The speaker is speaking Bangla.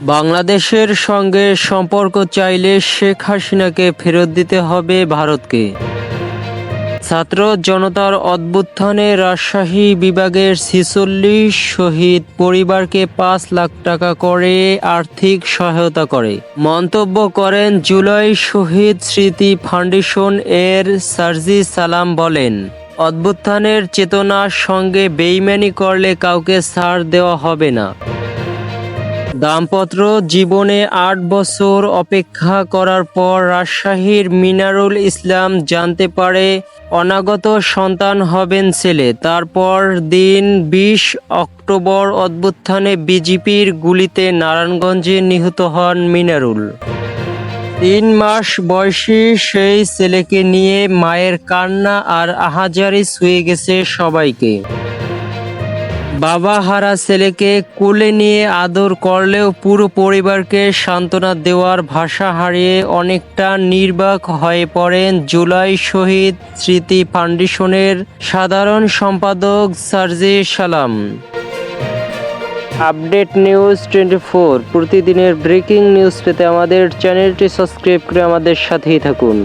বাংলাদেশের সঙ্গে সম্পর্ক চাইলে শেখ হাসিনাকে ফেরত দিতে হবে ভারতকে। ছাত্র জনতার অভ্যুত্থানে রাজশাহী বিভাগের ছিচল্লিশ শহীদ পরিবারকে পাঁচ লাখ টাকা করে আর্থিক সহায়তা করে। মন্তব্য করেন জুলাই শহীদ স্মৃতি ফাউন্ডেশন এর সার্জি সালাম বলেন, অভ্যুত্থানের চেতনার সঙ্গে বেইমানি করলে কাউকে ছাড় দেওয়া হবে না। দাম্পত্র জীবনে আট বছর অপেক্ষা করার পর রাজশাহীর মিনারুল ইসলাম জানতে পারে অনাগত সন্তান হবেন ছেলে। তারপর দিন বিশ অক্টোবর অভ্যুত্থানে বিজেপির গুলিতে নারায়ণগঞ্জে নিহত হন মিনারুল। তিন মাস বয়সী সেই ছেলেকে নিয়ে মায়ের কান্না আর আহাজারি ছুঁয়ে গেছে সবাইকে। বাবা হারা ছেলেকে কোলে নিয়ে আদর করলেও পুরো পরিবারকে সান্ত্বনা দেওয়ার ভাষা হারিয়ে অনেকটা নির্বাক হয়ে পড়েন জুলাই শহীদ স্মৃতি ফাউন্ডেশনের সাধারণ সম্পাদক সার্জি সালাম। আপডেট নিউজ টোয়েন্টি ফোর, প্রতিদিনের ব্রেকিং নিউজ পেতে আমাদের চ্যানেলটি সাবস্ক্রাইব করে আমাদের সাথেই থাকুন।